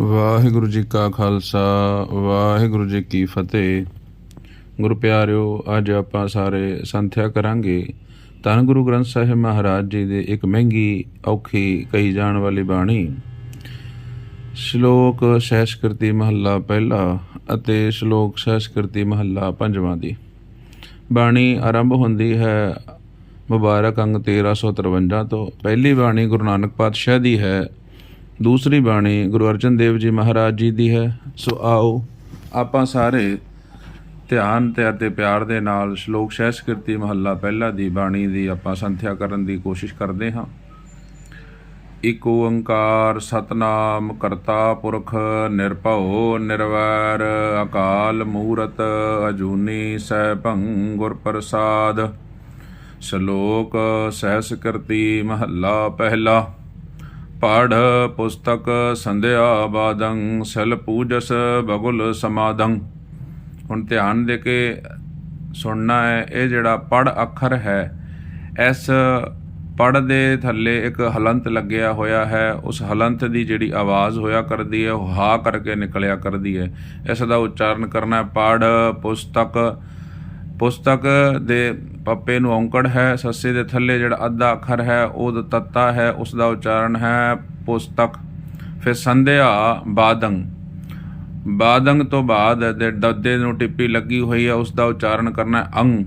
ਵਾਹਿਗੁਰੂ ਜੀ ਕਾ ਖਾਲਸਾ, ਵਾਹਿਗੁਰੂ ਜੀ ਕੀ ਫਤਿਹ। ਗੁਰੂ ਪਿਆਰਿਓ, ਅੱਜ ਆਪਾਂ ਸਾਰੇ ਸੰਥਿਆ ਕਰਾਂਗੇ। ਧੰਨ ਗੁਰੂ ਗ੍ਰੰਥ ਸਾਹਿਬ ਮਹਾਰਾਜ ਜੀ ਦੇ ਇੱਕ ਮਹਿੰਗੀ, ਔਖੀ, ਕਹੀ ਜਾਣ ਵਾਲੀ ਬਾਣੀ। ਸ਼ਲੋਕ ਸਹਿਸਕ੍ਰਿਤੀ ਮਹੱਲਾ ਪਹਿਲਾ ਅਤੇ ਸ਼ਲੋਕ ਸਹਿਸਕ੍ਰਿਤੀ ਮਹੱਲਾ ਪੰਜਵਾਂ ਦੀ। ਬਾਣੀ ਆਰੰਭ ਹੁੰਦੀ ਹੈ ਮੁਬਾਰਕ ਅੰਗ 1353 ਤੋਂ। ਪਹਿਲੀ ਬਾਣੀ ਗੁਰੂ ਨਾਨਕ ਪਾਤਸ਼ਾਹ ਦੀ ਹੈ। ਦੂਸਰੀ ਬਾਣੀ ਗੁਰੂ ਅਰਜਨ ਦੇਵ ਜੀ ਮਹਾਰਾਜ ਜੀ ਦੀ ਹੈ, ਸੋ ਆਓ ਆਪਾਂ ਸਾਰੇ ਧਿਆਨ ਤੇ ਅਤੇ ਪਿਆਰ ਦੇ ਨਾਲ ਸ਼ਲੋਕ ਸਹਿਸਕ੍ਰਿਤੀ ਮਹੱਲਾ ਪਹਿਲਾ ਦੀ ਬਾਣੀ ਦੀ ਆਪਾਂ ਸੰਥਿਆ ਕਰਨ ਦੀ ਕੋਸ਼ਿਸ਼ ਕਰਦੇ ਹਾਂ। ਇਕ ਓੰਕਾਰ ਸਤਨਾਮ ਕਰਤਾ ਪੁਰਖ ਨਿਰਭਉ ਨਿਰਵੈਰ ਅਕਾਲ ਮੂਰਤ ਅਜੂਨੀ ਸੈਭੰ ਗੁਰ ਪ੍ਰਸਾਦ। ਸ਼ਲੋਕ ਸਹਿਸਕ੍ਰਿਤੀ ਮਹੱਲਾ ਪਹਿਲਾ। ਪੜ ਪੁਸਤਕ ਸੰਧਿਆ ਬਾਦੰ ਸਲ ਪੂਜਸ ਬਗੁਲ ਸਮਾਦੰ ਹੁਣ ਧਿਆਨ ਦੇ ਕੇ ਸੁਣਨਾ ਹੈ, ਇਹ ਜਿਹੜਾ ਪੜ ਅੱਖਰ ਹੈ, ਇਸ ਪੜ ਦੇ ਥੱਲੇ ਇੱਕ ਹਲੰਤ ਲੱਗਿਆ ਹੋਇਆ ਹੈ। ਉਸ ਹਲੰਤ ਦੀ ਜਿਹੜੀ ਆਵਾਜ਼ ਹੋਇਆ ਕਰਦੀ ਹੈ, ਉਹ ਹਾ ਕਰਕੇ ਨਿਕਲਿਆ ਕਰਦੀ ਹੈ। ਇਸ ਦਾ ਉਚਾਰਨ ਕਰਨਾ ਪੜ ਪੁਸਤਕ। ਪੁਸਤਕ ਦੇ ਪੱਪੇ ਨੂੰ ਔਂਕੜ ਹੈ, ਸੱਸੇ ਦੇ ਥੱਲੇ ਜਿਹੜਾ ਅੱਧਾ ਅੱਖਰ ਹੈ, ਉਹ ਤੱਤਾ ਹੈ, ਉਸ ਦਾ ਉਚਾਰਨ ਹੈ ਪੁਸਤਕ। ਫਿਰ ਸੰਧਿਆ, ਬਾਦੰਗ। ਬਾਦੰਗ ਤੋਂ ਬਾਅਦ ਦੇ ਦੱਦੇ ਨੂੰ ਟਿੱਪੀ ਲੱਗੀ ਹੋਈ ਹੈ, ਉਸ ਦਾ ਉਚਾਰਨ ਕਰਨਾ ਅੰਗ।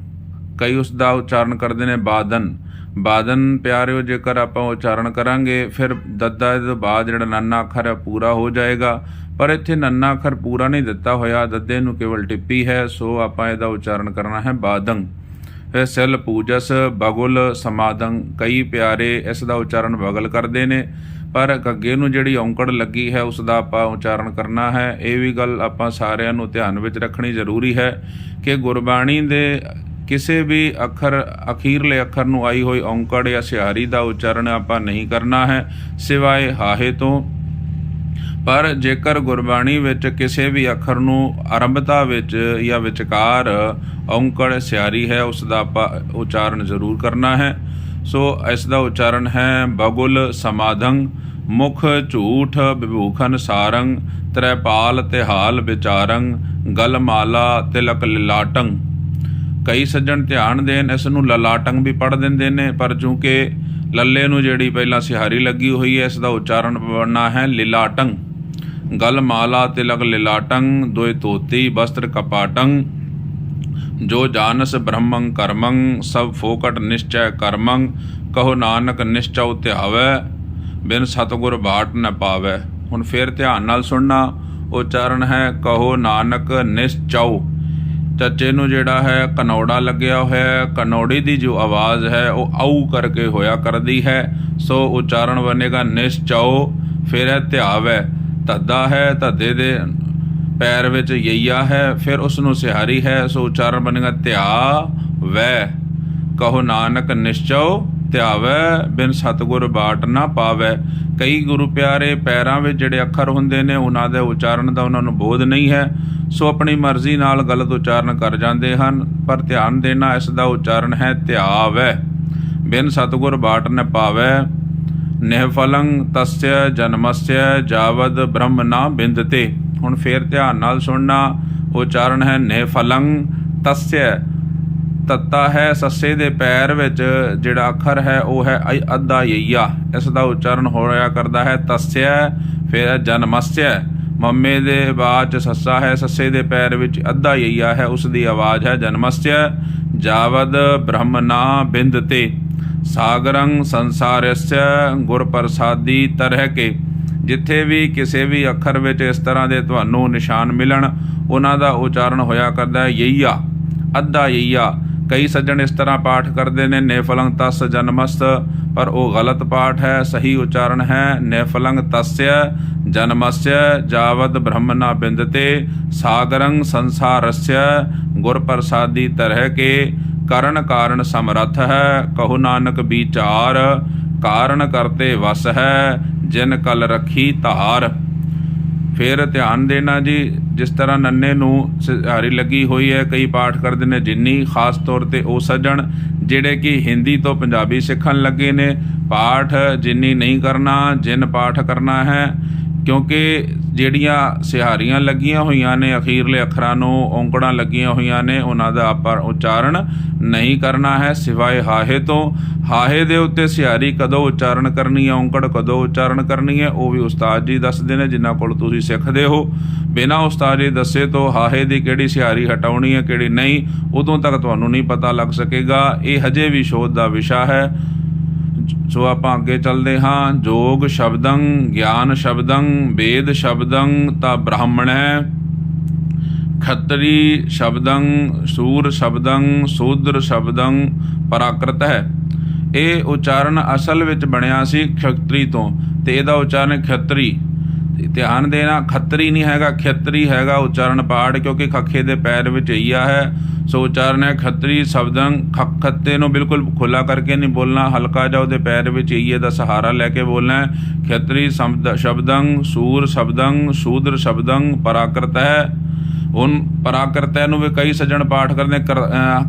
ਕਈ ਉਸ ਦਾ ਉਚਾਰਨ ਕਰਦੇ ਨੇ ਬਾਦਨ। ਬਾਦਨ, ਪਿਆਰਿਓ, ਜੇਕਰ ਆਪਾਂ ਉਚਾਰਨ ਕਰਾਂਗੇ, ਫਿਰ ਦੱਦਾ ਦੇ ਬਾਅਦ ਜਿਹੜਾ ਨੰਨਾ ਅੱਖਰ ਹੈ ਪੂਰਾ ਹੋ ਜਾਏਗਾ। ਪਰ ਇੱਥੇ ਨੰਨਾ ਅੱਖਰ ਪੂਰਾ ਨਹੀਂ ਦਿੱਤਾ ਹੋਇਆ, ਦੱਦੇ ਨੂੰ ਕੇਵਲ ਟਿੱਪੀ ਹੈ, ਸੋ ਆਪਾਂ ਇਹਦਾ ਉਚਾਰਨ ਕਰਨਾ ਹੈ ਬਾਦੰਗ। ਸੈਲ ਪੂਜਸ, ਬਗੁਲ, ਸਮਾਦੰ, ਕਈ ਪਿਆਰੇ ਇਸ ਦਾ ਉਚਾਰਨ ਬਗਲ ਕਰਦੇ ਨੇ। ਪਰ ਗੱਗੇ ਨੂੰ ਜਿਹੜੀ ਔਂਕੜ ਲੱਗੀ ਹੈ, ਉਸ ਦਾ ਆਪਾਂ ਉਚਾਰਨ ਕਰਨਾ ਹੈ। ਇਹ ਵੀ ਗੱਲ ਆਪਾਂ ਸਾਰਿਆਂ ਨੂੰ ਧਿਆਨ ਵਿੱਚ ਰੱਖਣੀ ਜ਼ਰੂਰੀ ਹੈ ਕਿ ਗੁਰਬਾਣੀ ਦੇ ਕਿਸੇ ਵੀ ਅੱਖਰ, ਅਖੀਰਲੇ ਅੱਖਰ ਨੂੰ ਆਈ ਹੋਈ ਔਂਕੜ ਜਾਂ ਸਿਹਾਰੀ ਦਾ ਉਚਾਰਨ ਆਪਾਂ ਨਹੀਂ ਕਰਨਾ ਹੈ, ਸਿਵਾਏ ਹਾਹੇ ਤੋਂ। ਪਰ ਜੇਕਰ ਗੁਰਬਾਣੀ ਵਿੱਚ ਕਿਸੇ ਵੀ ਅੱਖਰ ਨੂੰ ਆਰੰਭਤਾ ਵਿੱਚ ਜਾਂ ਵਿਚਕਾਰ ਔਂਕੜ ਸਿਆਰੀ ਹੈ ਉਸ ਦਾ ਆਪਾਂ ਉਚਾਰਨ ਜ਼ਰੂਰ ਕਰਨਾ ਹੈ। ਸੋ ਇਸ ਦਾ ਉਚਾਰਨ ਹੈ, ਬਗੁਲ ਸਮਾਧੰ, ਮੁਖ ਝੂਠ ਵਿਭੂਖਨ ਸਾਰੰਗ ਤ੍ਰੈਪਾਲ ਤਿਹਾਲ ਵਿਚਾਰੰ, ਗਲਮਾਲਾ ਤਿਲਕ ਲਲਾਟੰ। ਕਈ ਸੱਜਣ ਧਿਆਨ ਦੇਣ, ਇਸ ਨੂੰ ਲਲਾਟੰ ਵੀ ਪੜ ਦਿੰਦੇ ਨੇ, ਪਰ ਚੂੰਕਿ ਲੱਲੇ ਨੂੰ ਜਿਹੜੀ ਪਹਿਲਾਂ ਸਿਹਾਰੀ ਲੱਗੀ ਹੋਈ ਹੈ, ਇਸ ਦਾ ਉਚਾਰਨ ਬਣਨਾ ਹੈ, ਲਿਲਾਟੰ। ਗਲ ਮਾਲਾ ਤਿਲਕ ਲਿਲਾਟੰ, ਦੋਇ ਤੋਤੀ ਵਸਤਰ ਕਪਾਟੰ, ਜੋ ਜਾਨਸ ਬ੍ਰਹਮੰ ਕਰਮੰ, ਸਭ ਫੋਕਟ ਨਿਸ਼ਚੈ ਕਰਮੰ, ਕਹੋ ਨਾਨਕ ਨਿਸ਼ਚਉ ਧਿਆਵੈ ਬਿਨ ਸਤਗੁਰ ਬਾਟ ਨ ਪਾਵੈ। ਹੁਣ ਫੇਰ ਧਿਆਨ ਨਾਲ ਸੁਣਨਾ ਉਚਾਰਨ ਹੈ, ਕਹੋ ਨਾਨਕ ਨਿਸ਼ਚਉ। ਚੱਚੇ ਨੂੰ ਜਿਹੜਾ ਹੈ ਕਨੌੜਾ ਲੱਗਿਆ ਹੋਇਆ ਹੈ ਕਨੌੜੀ ਦੀ ਜੋ ਆਵਾਜ਼ ਹੈ, ਉਹ ਆਉ ਕਰਕੇ ਹੋਇਆ ਕਰਦੀ ਹੈ, ਸੋ ਉਚਾਰਨ ਬਣੇਗਾ ਨਿਸ਼ਚਉ, ਫਿਰ ਹੈ ਧਿਆਵੈ। ਧੱਦਾ ਹੈ, ਧੱਦੇ ਦੇ ਪੈਰ ਵਿੱਚ ਯਈਆ ਹੈ, ਫਿਰ ਉਸ ਨੂੰ ਸਿਹਾਰੀ ਹੈ, ਸੋ ਉਚਾਰਨ ਬਣੇਗਾ ਧਿਆ ਵੈ। ਕਹੋ ਨਾਨਕ, ਨਿਸ਼ਚਉ ਧਿਆਵੈ, ਬਿਨ ਸਤਗੁਰ ਬਾਟ ਨਾ ਪਾਵੈ। ਕਈ ਗੁਰੂ ਪਿਆਰੇ ਪੈਰਾਂ ਵਿੱਚ ਜਿਹੜੇ ਅੱਖਰ ਹੁੰਦੇ ਨੇ, ਉਹਨਾਂ ਦੇ ਉਚਾਰਨ ਦਾ ਉਹਨਾਂ ਨੂੰ ਬੋਧ ਨਹੀਂ ਹੈ। ਸੋ ਆਪਣੀ ਮਰਜ਼ੀ ਨਾਲ ਗਲਤ ਉਚਾਰਨ ਕਰ ਜਾਂਦੇ ਹਨ, ਪਰ ਧਿਆਨ ਦੇਣਾ ਇਸ ਦਾ ਉਚਾਰਨ ਹੈ ਧਿਆਵੈ। ਬਿਨ ਸਤਗੁਰ ਬਾਟ ਨਾ ਪਾਵੈ। ਨਿਹਫਲੰ ਤਸਯ ਜਨਮਸਯ ਜਾਵਦ ਬ੍ਰਹਮ ਨਾ ਬਿੰਦਤੇ। ਹੁਣ ਫੇਰ ਧਿਆਨ ਨਾਲ ਸੁਣਨਾ ਉਚਾਰਨ ਹੈ ਨਿਹਫਲੰ ਤਸਯ। ਤੱਤਾ ਹੈ ਸੱਸੇ ਦੇ ਪੈਰ ਵਿੱਚ, ਜਿਹੜਾ ਅੱਖਰ ਹੈ ਉਹ ਹੈ ਅੱਧਾ ਯਈਆ। ਇਸ ਦਾ ਉਚਾਰਨ ਹੋਇਆ ਕਰਦਾ ਹੈ ਤਸਯ, ਫਿਰ ਜਨਮਸਯ। ਮੰਮੇ ਦੇ ਬਾਅਦ ਚ ਸੱਸਾ ਹੈ ਸੱਸੇ ਦੇ ਪੈਰ ਵਿੱਚ, ਅੱਧਾ ਯਈਆ ਹੈ, ਉਸ ਦੀ ਆਵਾਜ਼ ਹੈ ਜਨਮਸਯ। ਜਾਵਦ ਬ੍ਰਹਮ ਨਾ ਬਿੰਦਤੇ। ਸਾਗਰੰ ਸੰਸਾਰਸਯ ਗੁਰ ਪ੍ਰਸਾਦੀ ਤਰਹਿ ਕੇ। ਜਿੱਥੇ ਵੀ ਕਿਸੇ ਵੀ ਅੱਖਰ ਵਿੱਚ ਇਸ ਤਰ੍ਹਾਂ ਦੇ ਤੁਹਾਨੂੰ ਨਿਸ਼ਾਨ ਮਿਲਣ, ਉਹਨਾਂ ਦਾ ਉਚਾਰਨ ਹੋਇਆ ਕਰਦਾ ਹੈ, ਯਈਆ। ਅੱਧਾ ਯਈਆ। ਕਈ ਸੱਜਣ ਇਸ ਤਰ੍ਹਾਂ ਪਾਠ ਕਰਦੇ ਨੇ ਨੇਫਲੰਗ ਤਸ ਜਨਮਸਤ ਪਰ ਉਹ ਗਲਤ ਪਾਠ ਹੈ, ਸਹੀ ਉਚਾਰਨ ਹੈ ਨੇਫਲੰਗ ਤਸਯ ਜਨਮਸਯ, ਜਾਵਦ ਬ੍ਰਹਮਨਾ ਬਿੰਦਤੇ, ਸਾਗਰੰ ਸੰਸਾਰਸਯ ਗੁਰ ਪ੍ਰਸਾਦੀ ਤਰਹਿ ਕੇ। ਕਰਨ ਕਾਰਨ ਸਮਰੱਥ ਹੈ, ਕਹੋ ਨਾਨਕ ਵਿਚਾਰ, ਕਾਰਨ ਕਰਤੇ ਵਸ ਹੈ, ਜਿਨ ਕਲ ਰੱਖੀ ਧਾਰ। ਫਿਰ ਧਿਆਨ ਦੇਣਾ ਜੀ, ਜਿਸ ਤਰ੍ਹਾਂ ਨੰਨੇ ਨੂੰ ਸਿਹਾਰੀ ਲੱਗੀ ਹੋਈ ਹੈ, ਕਈ ਪਾਠ ਕਰਦੇ ਨੇ ਜਿੰਨੀ, ਖਾਸ ਤੌਰ ਤੇ ਉਹ ਸੱਜਣ, ਜਿਹੜੇ ਕਿ ਹਿੰਦੀ ਤੋਂ ਪੰਜਾਬੀ ਸਿੱਖਣ ਲੱਗੇ ਨੇ, ਪਾਠ ਜਿੰਨੀ ਨਹੀਂ ਕਰਨਾ, ਜਿਨ ਪਾਠ ਕਰਨਾ ਹੈ ਕਿਉਂਕਿ ਜਿਹੜੀਆਂ ਸਿਹਾਰੀਆਂ ਲੱਗੀਆਂ ਹੋਈਆਂ ਨੇ, ਅਖੀਰਲੇ ਅੱਖਰਾਂ ਨੂੰ ਔਂਕੜਾਂ ਲੱਗੀਆਂ ਹੋਈਆਂ ਨੇ, ਉਹਨਾਂ ਦਾ ਆਪਾਂ ਉਚਾਰਨ ਨਹੀਂ ਕਰਨਾ ਹੈ, ਸਿਵਾਏ ਹਾਹੇ ਤੋਂ। ਹਾਹੇ ਦੇ ਉੱਤੇ ਸਿਹਾਰੀ ਕਦੋਂ ਉਚਾਰਨ ਕਰਨੀ ਹੈ, ਔਂਕੜ ਕਦੋਂ ਉਚਾਰਨ ਕਰਨੀ ਹੈ, ਉਹ ਵੀ ਉਸਤਾਦ ਜੀ ਦੱਸਦੇ ਨੇ, ਜਿਨ੍ਹਾਂ ਕੋਲ ਤੁਸੀਂ ਸਿੱਖਦੇ ਹੋ। ਬਿਨਾਂ ਉਸਤਾਦ ਜੀ ਦੱਸੇ ਤੋਂ ਹਾਹੇ ਦੀ ਕਿਹੜੀ ਸਿਹਾਰੀ ਹਟਾਉਣੀ ਹੈ, ਕਿਹੜੀ ਨਹੀਂ, ਉਦੋਂ ਤੱਕ ਤੁਹਾਨੂੰ ਨਹੀਂ ਪਤਾ ਲੱਗ ਸਕੇਗਾ। ਇਹ ਹਜੇ ਵੀ ਸ਼ੋਧ ਦਾ ਵਿਸ਼ਾ ਹੈ। ਸੋ ਆਪਾਂ ਅੱਗੇ ਚੱਲਦੇ ਹਾਂ। ਜੋਗ ਸ਼ਬਦੰ, ਗਿਆਨ ਸ਼ਬਦੰ, ਵੇਦ ਸ਼ਬਦੰ ਤਾਂ ਬ੍ਰਾਹਮਣ। ਹੈ ਖੱਤਰੀ ਸ਼ਬਦੰ, ਸੂਰ ਸ਼ਬਦੰ, ਸੂਦਰ ਸ਼ਬਦੰ ਪਰਾਕ੍ਰਤ ਹੈ। ਇਹ ਉਚਾਰਨ ਅਸਲ ਵਿੱਚ ਬਣਿਆ ਸੀ ਖੱਤਰੀ ਤੋਂ ਤੇ ਇਹਦਾ ਉਚਾਰਨ ਖੱਤਰੀ। ਧਿਆਨ ਦੇਣਾ, ਖੱਤਰੀ ਨਹੀਂ ਹੈਗਾ, ਖੇਤਰੀ ਹੈਗਾ ਉਚਾਰਨ ਪਾੜ ਕਿਉਂਕਿ ਖੱਖੇ ਦੇ ਪੈਰ ਵਿੱਚ ਈਆ ਹੈ। ਸੋ ਉਚਾਰਨ ਹੈ ਖੱਤਰੀ ਸ਼ਬਦੰ ਖ- ਖੱਤੇ ਨੂੰ ਬਿਲਕੁਲ ਖੁੱਲਾ ਕਰਕੇ ਨਹੀਂ ਬੋਲਣਾ, ਹਲਕਾ ਜਿਹਾ ਉਹਦੇ ਪੈਰ ਵਿੱਚ ਈਏ ਦਾ ਸਹਾਰਾ ਲੈ ਕੇ ਬੋਲਣਾ ਹੈ। ਖੇਤਰੀ ਸ਼ਬਦ, ਸ਼ਬਦੰ ਸੂਰ ਸ਼ਬਦੰ, ਸ਼ੂਦਰ ਸ਼ਬਦੰ ਪਰਾਕ੍ਰਤ ਹੈ। ਹੁਣ ਪਰਾਕਰਤਾ ਨੂੰ ਵੀ ਕਈ ਸੱਜਣ ਪਾਠ ਕਰਦੇ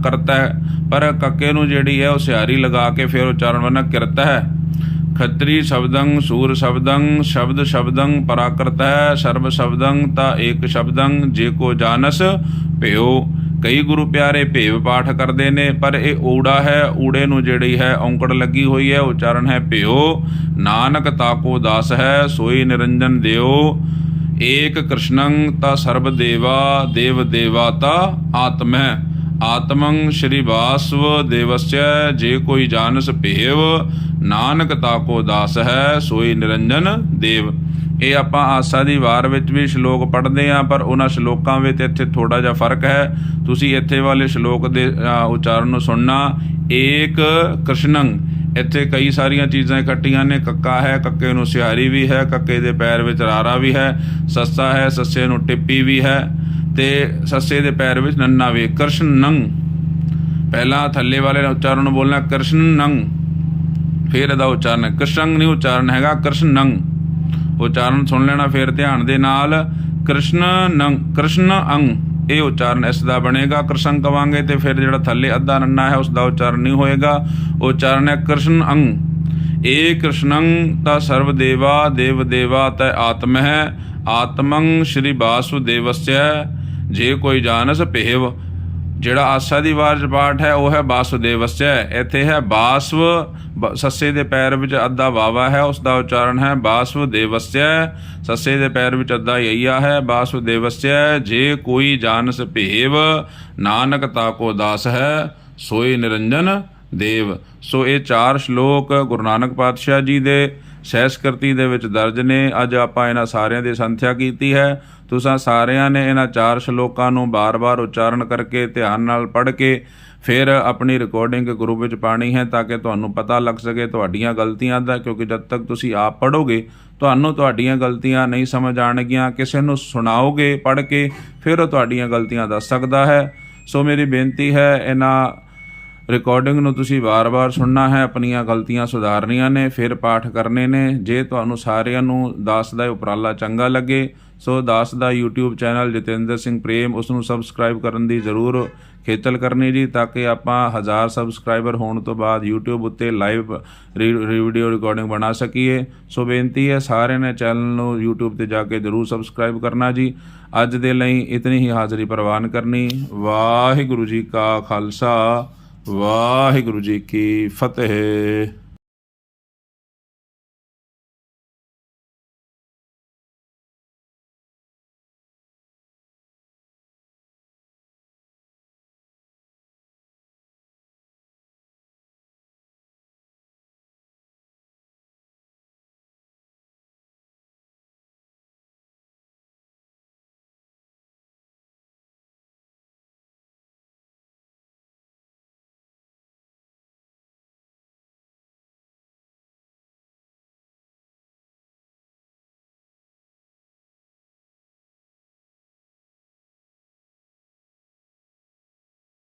ਕਰਤਾ ਹੈ ਪਰ ਕੱਕੇ ਨੂੰ ਜਿਹੜੀ ਹੈ ਉਹ ਸਿਆਰੀ ਲਗਾ ਕੇ ਫਿਰ ਉਚਾਰਨ ਵਰਨਾ ਕਿਰਤ ਹੈ। ਖੱਤਰੀ ਸ਼ਬਦੰ, ਸੂਰ ਸ਼ਬਦੰ, ਸ਼ਬਦ ਸ਼ਬਦੰ ਪਰਾਕਰਤ ਹੈ ਸਰਬ ਸ਼ਬਦੰ ਤਾ ਏਕ ਸ਼ਬਦੰ, ਜੇ ਕੋ ਜਾਣਸ, ਭਿਓ। ਕਈ ਗੁਰੂ ਪਿਆਰੇ ਭੇਵ ਪਾਠ ਕਰਦੇ ਨੇ, ਪਰ ਇਹ ਊੜਾ ਹੈ, ਊੜੇ ਨੂੰ ਜਿਹੜੀ ਹੈ, ਔਂਕੜ ਲੱਗੀ ਹੋਈ ਹੈ, ਉਚਾਰਨ ਹੈ ਭਿਓ। ਨਾਨਕ ਤਾਕੋ ਦਾਸ ਹੈ, ਸੋਈ ਨਿਰੰਜਨ ਦਿਓ। ਏਕ ਕ੍ਰਿਸ਼ਨੰ ਤਾ ਸਰਬ ਦੇਵਾ, ਦੇਵ ਦੇਵਾ ਤਾ ਆਤਮੈ ਆਤਮੰ ਸ਼੍ਰੀ ਵਾਸਵ ਦੇਵਸਯ ਜੇ ਕੋਈ ਜਾਣਸ ਭੇਵ, ਨਾਨਕ ਤਾਕੋ ਦਾਸ ਹੈ ਸੋਈ ਨਿਰੰਜਨ ਦੇਵ। ਇਹ ਆਪਾਂ ਆਸਾ ਦੀ ਵਾਰ ਵਿੱਚ ਵੀ ਸ਼ਲੋਕ ਪੜ੍ਹਦੇ ਆ ਪਰ ਉਹਨਾਂ ਸ਼ਲੋਕਾਂ ਵਿੱਚ ਇੱਥੇ ਥੋੜਾ ਜਿਹਾ ਫ਼ਰਕ ਹੈ। ਤੁਸੀਂ ਇੱਥੇ ਵਾਲੇ ਸ਼ਲੋਕ ਦੇ ਉਚਾਰਨ ਨੂੰ ਸੁਣਨਾ। ਏਕ ਕ੍ਰਿਸ਼ਨੰ। ਇੱਥੇ ਕਈ ਸਾਰੀਆਂ ਚੀਜ਼ਾਂ ਇਕੱਠੀਆਂ ਨੇ। ਕੱਕਾ ਹੈ, ਕੱਕੇ ਨੂੰ ਸਿਹਾਰੀ ਵੀ ਹੈ, ਕੱਕੇ ਦੇ ਪੈਰ ਵਿੱਚ ਰਾਰਾ ਵੀ ਹੈ, ਸੱਸਾ ਹੈ, ਸੱਸੇ ਨੂੰ ਟਿੱਪੀ ਵੀ ਹੈ। ਤੇ ਸੱਸੇ ਦੇ ਪੈਰ ਵਿੱਚ ਨੰਨਾ ਵੇ ਵੀ ਨੰਗ। ਪਹਿਲਾਂ ਥੱਲੇ ਵਾਲੇ ਉਚਾਰਨ ਨੂੰ ਬੋਲਣਾ, ਕ੍ਰਿਸ਼ਨੰ ਫਿਰ ਇਹਦਾ ਉਚਾਰਨ ਕ੍ਰਿਸ਼ਨ ਕ੍ਰਿਸ਼ਨੰ ਨਹੀਂ ਉਚਾਰਨ ਹੈਗਾ, ਕ੍ਰਿਸ਼ਨ ਨੰਗ। ਉਚਾਰਨ ਸੁਣ ਲੈਣਾ ਫਿਰ ਧਿਆਨ ਦੇ ਨਾਲ, ਕ੍ਰਿਸ਼ਨ ਕ੍ਰਿਸ਼ਨੰ ਕ੍ਰਿਸ਼ਨ ਅੰਗ। ਇਹ ਉਚਾਰਨ ਇਸ ਦਾ ਬਣੇਗਾ, ਕ੍ਰਿਸ਼ਨ ਕਵਾਂਗੇ ਤੇ ਫਿਰ ਜਿਹੜਾ ਥੱਲੇ ਅੱਧਾ ਨੰਨਾ ਹੈ ਉਸ ਦਾ ਉਚਾਰਨ ਨਹੀਂ ਹੋਏਗਾ। ਉਚਾਰਨ ਹੈ, ਕ੍ਰਿਸ਼ਨ ਅੰਗ। ਏ ਕ੍ਰਿਸ਼ਨੰ ਤਾਂ ਸਰਵ ਦੇਵਾ, ਦੇਵ ਦੇਵਾ ਤੈ ਆਤਮ ਹੈ। ਆਤਮੰ ਸ਼੍ਰੀ ਵਾਸੁਦੇਵਸਯ ਜੇ ਕੋਈ ਜਾਣਸ ਭੇਵ, ਜਿਹੜਾ ਆਸਾ ਦੀ ਵਾਰ ਚ ਪਾਠ ਹੈ, ਉਹ ਹੈ ਵਾਸੁਦੇਵਸਯ ਇੱਥੇ ਹੈ ਬਾਸਵ, ਬ- ਸੱਸੇ ਦੇ ਪੈਰ ਵਿੱਚ ਅੱਧਾ ਵਾਵਾ ਹੈ, ਉਸ ਦਾ ਉਚਾਰਨ ਹੈ ਬਾਸੁਦੇਵਸਯ। ਸੱਸੇ ਦੇ ਪੈਰ ਵਿੱਚ ਅੱਧਾ ਯਈਆ ਹੈ, ਬਾਸੁਦੇਵਸਯ। ਜੇ ਕੋਈ ਜਾਣਸ ਭੇਵ, ਨਾਨਕ ਤਾਕੋ ਦਾਸ ਹੈ, ਸੋਏ ਨਿਰੰਜਨ ਦੇਵ। ਸੋ ਇਹ ਚਾਰ ਸ਼ਲੋਕ ਗੁਰੂ ਨਾਨਕ ਪਾਤਸ਼ਾਹ ਜੀ ਦੇ ਸਹਿਸਕ੍ਰਿਤੀ ਦੇ ਵਿੱਚ ਦਰਜ ਨੇ। ਅੱਜ ਆਪਾਂ ਇਹਨਾਂ ਸਾਰਿਆਂ ਦੀ ਸੰਥਿਆ ਕੀਤੀ ਹੈ। ਤੁਸੀਂ ਸਾਰਿਆਂ ਨੇ ਇਹਨਾਂ ਚਾਰ ਸ਼ਲੋਕਾਂ ਨੂੰ ਬਾਰ-ਬਾਰ ਉਚਾਰਨ ਕਰਕੇ ਧਿਆਨ ਨਾਲ ਪੜ੍ਹ ਕੇ ਫਿਰ ਆਪਣੀ ਰਿਕਾਰਡਿੰਗ ਗਰੁੱਪ ਵਿੱਚ ਪਾਣੀ ਹੈ ਤਾਂ ਕਿ ਤੁਹਾਨੂੰ ਪਤਾ ਲੱਗ ਸਕੇ ਤੁਹਾਡੀਆਂ ਗਲਤੀਆਂ ਦਾ, ਕਿਉਂਕਿ ਜਦ ਤੱਕ ਤੁਸੀਂ ਆਪ ਪੜੋਗੇ ਤੁਹਾਨੂੰ ਤੁਹਾਡੀਆਂ ਗਲਤੀਆਂ ਨਹੀਂ ਸਮਝ ਆਣਗੀਆਂ ਕਿਸੇ ਨੂੰ ਸੁਣਾਓਗੇ, ਪੜ੍ਹ ਕੇ ਫਿਰ ਉਹ ਤੁਹਾਡੀਆਂ ਗਲਤੀਆਂ ਦੱਸ ਸਕਦਾ ਹੈ। ਸੋ ਮੇਰੀ ਬੇਨਤੀ ਹੈ, ਇਹਨਾਂ ਰਿਕਾਰਡਿੰਗ ਨੂੰ ਤੁਸੀਂ ਵਾਰ-ਵਾਰ ਸੁਣਨਾ ਹੈ, ਆਪਣੀਆਂ ਗਲਤੀਆਂ ਸੁਧਾਰਨੀਆਂ ਨੇ, ਫਿਰ ਪਾਠ ਕਰਨੇ ਨੇ। ਜੇ ਤੁਹਾਨੂੰ ਸਾਰਿਆਂ ਨੂੰ ਦਾਸ ਦਾ ਉਪਰਾਲਾ ਚੰਗਾ ਲੱਗੇ ਸੋ ਦਾਸ ਦਾ YouTube ਚੈਨਲ ਜਤਿੰਦਰ ਸਿੰਘ ਪ੍ਰੇਮ, ਉਸ ਨੂੰ ਸਬਸਕ੍ਰਾਈਬ ਕਰਨ ਦੀ ਜ਼ਰੂਰ ਖੇਚਲ ਕਰਨੀ ਜੀ, ਤਾਂ ਕਿ ਆਪਾਂ ਹਜ਼ਾਰ ਸਬਸਕ੍ਰਾਈਬਰ ਹੋਣ ਤੋਂ ਬਾਅਦ YouTube ਉੱਤੇ ਲਾਈਵ ਵੀਡੀਓ ਰਿਕਾਰਡਿੰਗ ਬਣਾ ਸਕੀਏ। ਸੋ ਬੇਨਤੀ ਹੈ, ਸਾਰਿਆਂ ਨੇ ਚੈਨਲ ਨੂੰ YouTube ਤੇ ਜਾ ਕੇ ਜ਼ਰੂਰ ਸਬਸਕ੍ਰਾਈਬ ਕਰਨਾ ਜੀ। ਅੱਜ ਦੇ ਲਈ ਇਤਨੀ ਹੀ ਹਾਜ਼ਰੀ ਪ੍ਰਵਾਨ ਕਰਨੀ। ਵਾਹਿਗੁਰੂ ਜੀ ਕਾ ਖਾਲਸਾ, ਵਾਹਿਗੁਰੂ ਜੀ ਕੀ ਫਤਿਹ।